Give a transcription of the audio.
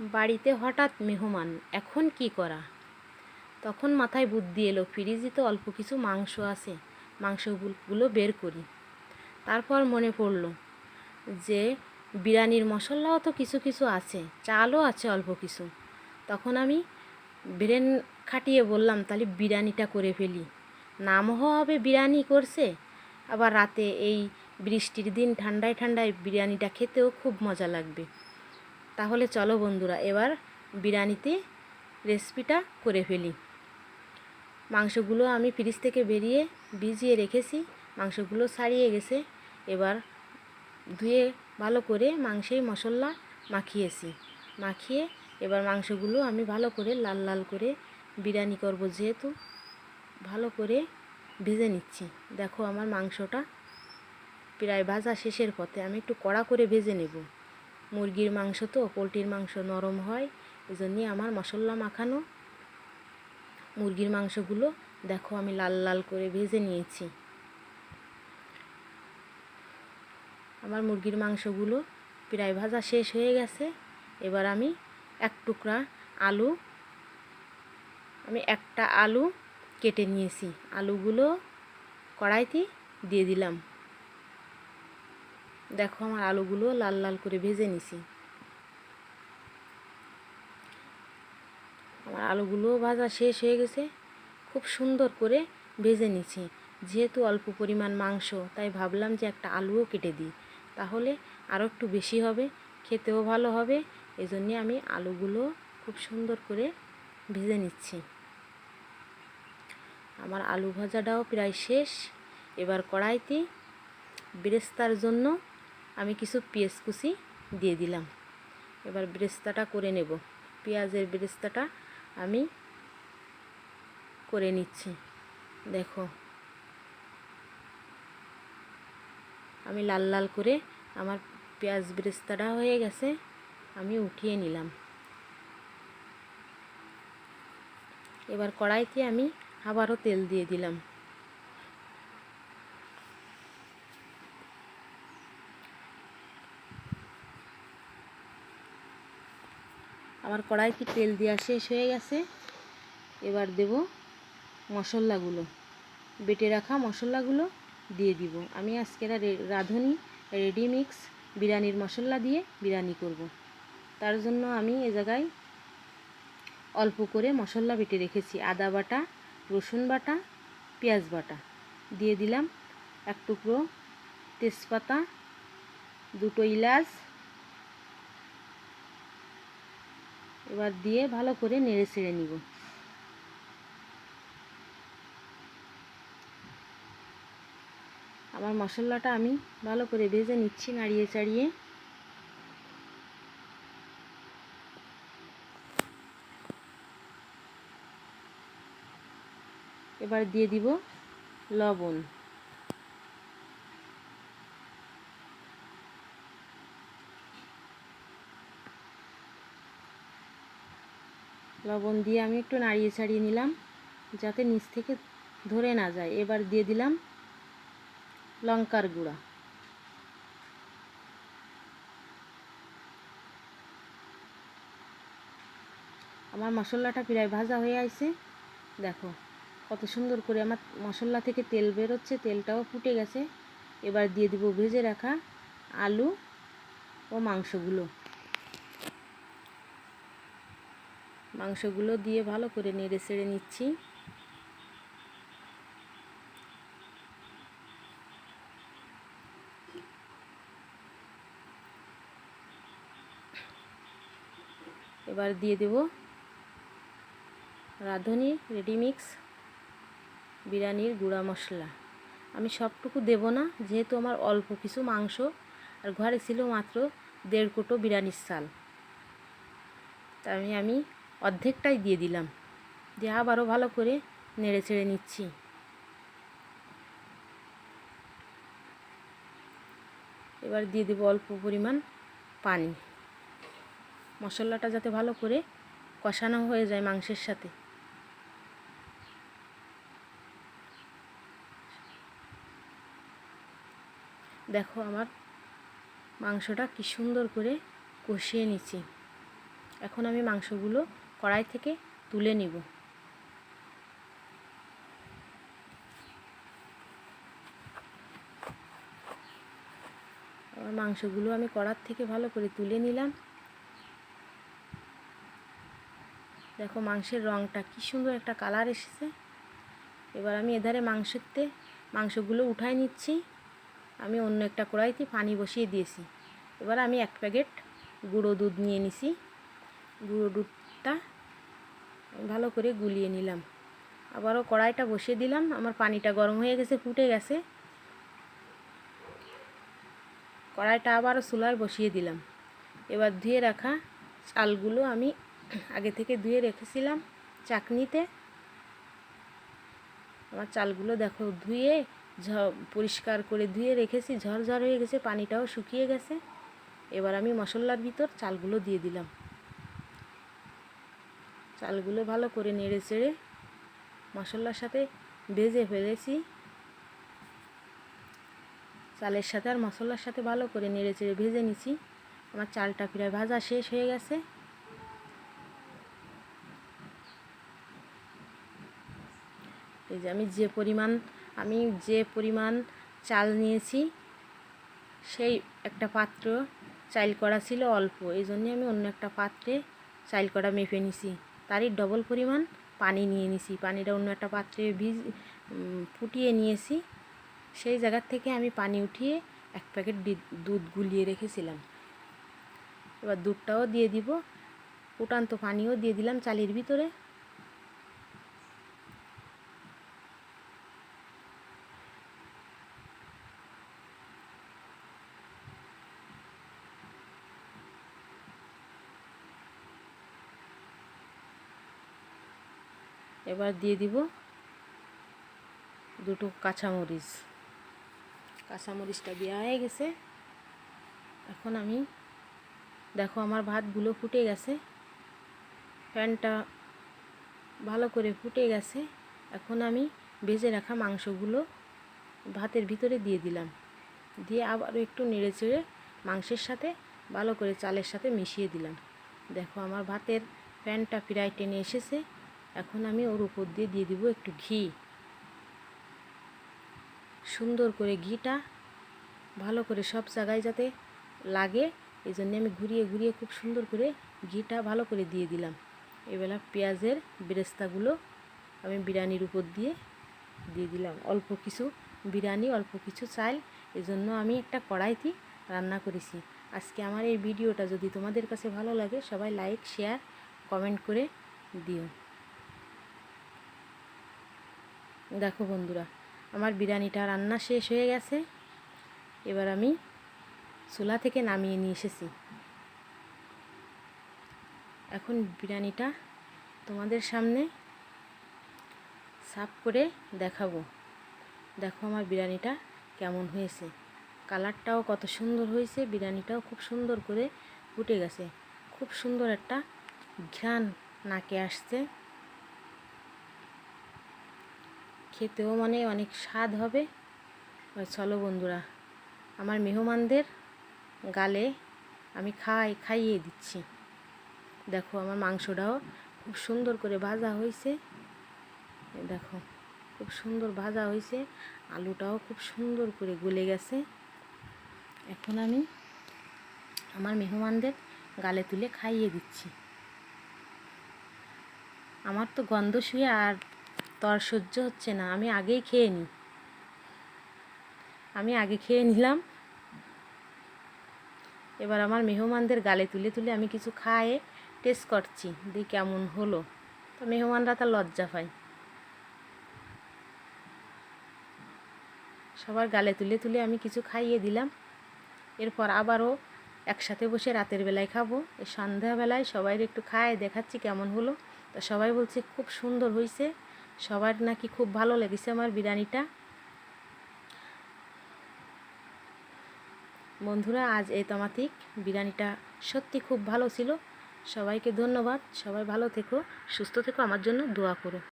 বাড়িতে হঠাৎ মেহমান, এখন কি করা? তখন মাথায় বুদ্ধি এলো, ফ্রিজে তো অল্প কিছু মাংস আছে, মাংসগুলো বের করি। তারপর মনে পড়ল যে, বিরিয়ানির মশলাও তো কিছু কিছু আছে, চালও আছে অল্প কিছু। তখন আমি ব্রেন খাটিয়ে বললাম, তাহলে বিরিয়ানিটা করে ফেলি। নামও হবে, বিরিয়ানি করছে। আবার রাতে এই বৃষ্টির দিন ঠান্ডায় ঠান্ডায় বিরিয়ানিটা খেতেও খুব মজা লাগবে। তাহলে চলো বন্ধুরা, এবার বিরিয়ানিতে রেসিপিটা করে ফেলি। মাংসগুলো আমি ফ্রিজ থেকে বেরিয়ে ভিজিয়ে রেখেছি, মাংসগুলো ছাড়িয়ে গেছে। এবার ধুয়ে ভালো করে মাংসেই মশলা মাখিয়েছি। মাখিয়ে এবার মাংসগুলো আমি ভালো করে লাল লাল করে বিরিয়ানি করব যেহেতু, ভালো করে ভেজে নিচ্ছি। দেখো আমার মাংসটা প্রায় ভাজা শেষের পথে, আমি একটু কড়া করে ভেজে নেব। মুরগির মাংস তো, পোলট্রির মাংস নরম হয় এই জন্যে আমার মশলা মাখানো। মুরগির মাংসগুলো দেখো আমি লাল লাল করে ভেজে নিয়েছি। আমার মুরগির মাংসগুলো প্রায় ভাজা শেষ হয়ে গেছে। এবার আমি এক টুকরা আলু, আমি একটা আলু কেটে নিয়েছি। আলুগুলো কড়াইতে দিয়ে দিলাম। দেখো আমার আলুগুলো লাল লাল করে ভেজে নিছি। আমার আলুগুলো ভাজা শেষ হয়ে গেছে। খুব সুন্দর করে ভেজে নিছি। যেহেতু অল্প পরিমাণ মাংস, তাই ভাবলাম যে একটা আলুও কেটে দিই। তাহলে আরও একটু বেশি হবে, খেতেও ভালো হবে। এই জন্যে আমি আলুগুলো খুব সুন্দর করে ভেজে নিচ্ছি। আমার আলু ভাজাটাও প্রায় শেষ। এবার কড়াইতে বেরেস্তার জন্য আমি কিছু পেঁয়াজ কুচি দিয়ে দিলাম। এবার বেরেস্তাটা করে নেব। পেঁয়াজের বেরেস্তাটা আমি করে নিচ্ছি। দেখো। আমি লাল লাল করে আমার পেঁয়াজ বেরেস্তাটা হয়ে গেছে, আমি উঠিয়ে নিলাম। এবার কড়াইতে আমি আবারও তেল দিয়ে দিলাম। আমার কড়াইতে তেল দেওয়া শেষ হয়ে গেছে। এবার দেব মশলাগুলো। বেটে রাখা মশলাগুলো দিয়ে দিব। আমি আজকের রাঁধুনি রেডি মিক্স বিরিয়ানির মশলা দিয়ে বিরিয়ানি করব। তার জন্য আমি এ জায়গায় অল্প করে মশলা বেটে রেখেছি। আদা বাটা, রসুন বাটা, পেঁয়াজ বাটা। দিয়ে দিলাম এক টুকরো তেজপাতা, দুটো ইলাচ এবার দিয়ে ভালো করে নেড়ে ছেড়ে নিব। আমার মশলাটা আমি ভালো করে ভেজে নিচ্ছি নাড়িয়ে চাড়িয়ে। এবার দিয়ে দিব লবণ। লবণ দিয়ে আমি একটু নাড়িয়ে ছাড়িয়ে নিলাম, যাতে নিচ থেকে ধরে না যায়। এবার দিয়ে দিলাম লঙ্কার গুঁড়া। আমার মশলাটা প্রায় ভাজা হয়ে আছে দেখো, কত সুন্দর করে আমার মশলা থেকে তেল বেরোচ্ছে, তেলটাও ফুটে গেছে। এবার দিয়ে দিব ভেজে রাখা আলু ও মাংসগুলো। মাংসগুলো দিয়ে ভালো করে নেড়ে ছেড়ে নিচ্ছি। এবার দিয়ে দেব রাঁধুনি রেডিমিক্স বিরিয়ানির গুঁড়া মশলা। আমি সবটুকু দেব না, যেহেতু আমার অল্প কিছু মাংস, আর ঘরে ছিল মাত্র দেড় কোটো বিরিয়ানির চাল। তাই আমি অর্ধেকটাই দিয়ে দিলাম। দিয়ে আবারও ভালো করে নেড়ে চেড়ে নিচ্ছি। এবার দিয়ে দেবো অল্প পরিমাণ পানি। মশলাটা যাতে ভালো করে কষানো হয়ে যায় মাংসের সাথে। দেখো আমার মাংসটা কি সুন্দর করে কষিয়ে নিচ্ছি। এখন আমি মাংসগুলো কড়াই থেকে তুলে নিব। মাংসগুলো আমি কড়ার থেকে ভালো করে তুলে নিলাম। দেখো মাংসের রঙটা কি সুন্দর একটা কালার এসেছে। এবার আমি এধারে মাংসতে, মাংসগুলো উঠাই নিচ্ছি। আমি অন্য একটা কড়াইতে পানি বসিয়ে দিয়েছি। এবার আমি এক প্যাকেট গুঁড়ো দুধ নিয়ে নিছি। গুঁড়ো দুধটা ভালো করে গুলিয়ে নিলাম। আবারও কড়াইটা বসিয়ে দিলাম। আমার পানিটা গরম হয়ে গেছে, ফুটে গেছে। কড়াইটা আবারও চুলায় বসিয়ে দিলাম। এবার ধুয়ে রাখা চালগুলো আমি আগে থেকে ধুয়ে রেখেছিলাম চাকনিতে। আমার চালগুলো দেখো ধুয়ে ঝ পরিষ্কার করে ধুয়ে রেখেছি, ঝরঝর হয়ে গেছে, পানিটাও শুকিয়ে গেছে। এবার আমি মশলার ভিতর চালগুলো দিয়ে দিলাম। চালগুলো ভালো করে নেড়ে চেড়ে মশলার সাথে ভেজে ফেলেছি। চালের সাথে আর মশলার সাথে ভালো করে নেড়ে চেড়ে ভেজে নিছি। আমার চালটা প্রায় ভাজা শেষ হয়ে গেছে। এই যে আমি যে পরিমাণ, আমি যে পরিমাণ চাল নিয়েছি, সেই একটা পাত্র চাইল করা ছিল অল্প। এই জন্যে আমি অন্য একটা পাত্রে চাইল করা মেপে নিছি। তারই ডবল পরিমাণ পানি নিয়ে নিছি। পানিটা অন্য একটা পাত্রে ভিজ ফুটিয়ে নিয়েছি। সেই জায়গার থেকে আমি পানি উঠিয়ে এক প্যাকেট দুধ গুলিয়ে রেখেছিলাম। এবার দুধটাও দিয়ে দিব। ফুটান্ত পানিও দিয়ে দিলাম চালের ভিতরে। এবার দিয়ে দিব দুটো কাঁচামরিচ। কাঁচামরিচটা দেওয়া হয়ে গেছে। এখন আমি, দেখো আমার ভাতগুলো ফুটে গেছে। ফ্যানটা ভালো করে ফুটে গেছে। এখন আমি ভেজে রাখা মাংসগুলো ভাতের ভিতরে দিয়ে দিলাম। দিয়ে আবারও একটু নেড়ে চেড়ে মাংসের সাথে ভালো করে চালের সাথে মিশিয়ে দিলাম। দেখো আমার ভাতের প্যানটা প্রায় টেনে এসেছে। এখন আমি ওর উপর দিয়ে দিয়ে দিব একটু ঘি। সুন্দর করে ঘিটা ভালো করে সব জায়গায় যাতে লাগে এই জন্য আমি ঘুরিয়ে ঘুরিয়ে খুব সুন্দর করে ঘিটা ভালো করে দিয়ে দিলাম। এবেলা পেঁয়াজের বেরেস্তাগুলো আমি বিরিয়ানির উপর দিয়ে দিয়ে দিলাম। অল্প কিছু বিরিয়ানি, অল্প কিছু চাল, এজন্য আমি একটা কড়াইতে রান্না করেছি। আজকে আমার এই ভিডিওটা যদি তোমাদের কাছে ভালো লাগে, সবাই লাইক শেয়ার কমেন্ট করে দিও। দেখো বন্ধুরা, আমার বিরিয়ানিটা রান্না শেষ হয়ে গেছে। এবার আমি চুলা থেকে নামিয়ে নিয়ে এসেছি। এখন বিরিয়ানিটা তোমাদের সামনে সাফ করে দেখাবো। দেখো আমার বিরিয়ানিটা কেমন হয়েছে। কালারটাও কত সুন্দর হয়েছে, বিরিয়ানিটাও খুব সুন্দর করে ফুটে গেছে। খুব সুন্দর একটা ঘ্রাণ নাকে আসছে। খেতেও মানে অনেক স্বাদ হবে। চলো বন্ধুরা, আমার মেহমানদের গালে আমি খাই, খাইয়ে দিচ্ছি। দেখো আমার মাংসটাও খুব সুন্দর করে ভাজা হয়েছে। দেখো, খুব সুন্দর ভাজা হয়েছে। আলুটাও খুব সুন্দর করে গলে গেছে। এখন আমি আমার মেহমানদের গালে তুলে খাইয়ে দিচ্ছি। আমার তো গন্ধ শুয়ে আর তর সহ্য হচ্ছে না, আমি আগেই খেয়ে নিই। আমি আগে খেয়ে নিলাম। এবার আমার মেহমানদের গালে তুলে তুলে আমি কিছু খায়ে টেস্ট করছি, দি কেমন হলো। তো মেহমানরা তার লজ্জা পায়। সবার গালে তুলে তুলে আমি কিছু খাইয়ে দিলাম। এরপর আবারও একসাথে বসে রাতের বেলায় খাব। সন্ধ্যাবেলায় সবাই একটু খায়, দেখাচ্ছি কেমন হলো। তো সবাই বলছে, খুব সুন্দর হয়েছে সবার নাকি খুব ভালো লেগেছে আমার বিরিয়ানিটা। বন্ধুরা, আজ এই তমাতিক বিরিয়ানিটা সত্যি খুব ভালো ছিল। সবাইকে ধন্যবাদ। সবাই ভালো থেকো, সুস্থ থেকো, আমার জন্য দোয়া করো।